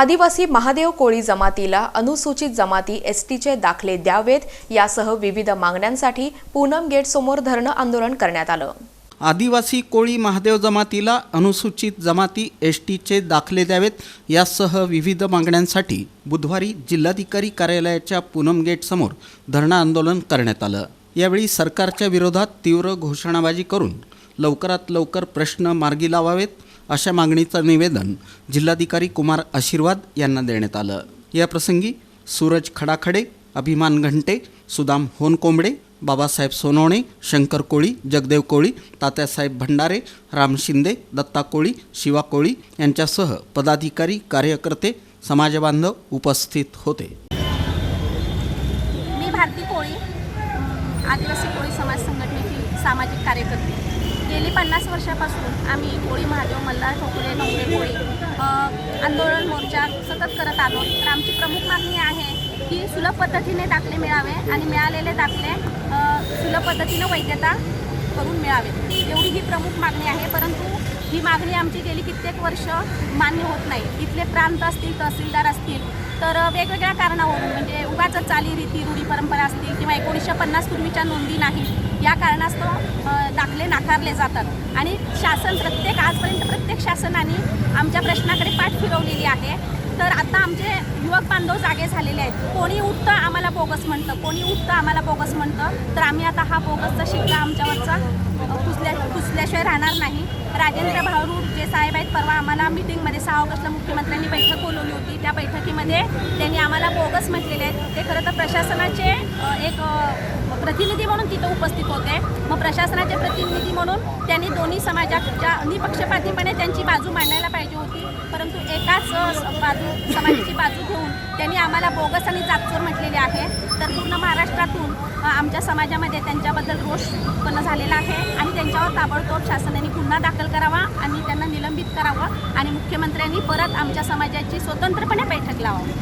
आदिवासी महादेव कोळी जमातीला अनुसूचित जमाती एस टीचे दाखले द्यावेत यासह विविध मागण्यांसाठी पूनम गेटसमोर धरणं आंदोलन करण्यात आलं. आदिवासी कोळी महादेव जमातीला अनुसूचित जमाती एस टीचे दाखले द्यावेत यासह विविध मागण्यांसाठी बुधवारी जिल्हाधिकारी कार्यालयाच्या पूनम गेटसमोर धरणं आंदोलन करण्यात आलं. यावेळी सरकारच्या विरोधात तीव्र घोषणाबाजी करून लवकरात लवकर प्रश्न मार्गी लावावेत अशा मागणीचं निवेदन जिल्हाधिकारी कुमार आशीर्वाद यांना देण्यात आलं. याप्रसंगी सूरज खडाखडे अभिमान घंटे सुदाम होनकोंबडे बाबासाहेब सोनवणे शंकर कोळी जगदेव कोळी तात्यासाहेब भंडारे राम शिंदे दत्ता कोळी शिवा कोळी यांच्यासह पदाधिकारी कार्यकर्ते समाजबांधव उपस्थित होते. मी भारती कोळी आदिवासी कोळी समाज संघटनेची सामाजिक कार्यकर्ते. गेली पन्नास वर्षापासून आम्ही कोळी महादेव मल्हार ठोकरे नवरे कोळी आंदोलन मोर्चा सतत करत आलो. तर आमची प्रमुख मागणी आहे की सुलभ पद्धतीने दाखले मिळावे आणि मिळालेले दाखले सुलभ पद्धतीनं वैधता करून मिळावे. एवढी ही प्रमुख मागणी आहे. परंतु ही मागणी आमची गेली कित्येक वर्ष मान्य होत नाही. इथले प्रांत असतील तहसीलदार असतील तर वेगवेगळ्या कारणावरून म्हणजे उगाच चालीरीती रूढी परंपरा असतील किंवा एकोणीसशे पन्नास पूर्वीच्या नोंदी नाही या कारणास्तव दाखले नाकारले जातात. आणि शासन प्रत्येक आजपर्यंत प्रत्येक शासनाने आमच्या प्रश्नाकडे पाठ फिरवलेली आहे. तर आता आमचे युवक बांधव जागे झालेले आहेत. कोणी उठतं आम्हाला बोगस म्हणतं. कोणी उठतं आम्हाला बोगस म्हणतं. तर आम्ही आता हा बोगसचा शिक्का आमच्यावरचा अ, पुसल्या पुसल्याशिवाय राहणार नाही. राजेंद्र भाऊ जे साहेब आहेत परवा आम्हाला मिटिंगमध्ये सहा ऑगस्टला मुख्यमंत्र्यांनी बैठक बोलवली होती. त्या बैठकीमध्ये त्यांनी आम्हाला बोगस म्हटलेले आहेत. ते खरं तर प्रशासनाचे एक प्रतिनिधी म्हणून तिथं उपस्थित होते. मग प्रशासनाचे प्रतिनिधी म्हणून त्यांनी दोन्ही समाजाच्या निपक्षपातीपणे त्यांची बाजू मांडायला पाहिजे होती परंतु एकाच बाजू समाजाची बाजू घेऊन त्यांनी आम्हाला बोगस आणि जागचोर म्हटलेले आहे. तर पूर्ण महाराष्ट्रातून आमच्या समाजामध्ये त्यांच्याबद्दल रोष उत्पन्न झालेला आहे आणि त्यांच्यावर ताबडतोब शासनाने गुन्हा दाखल करावा आणि त्यांना निलंबित करावं आणि मुख्यमंत्र्यांनी परत आमच्या समाजाची स्वतंत्रपणे बैठक लावावी.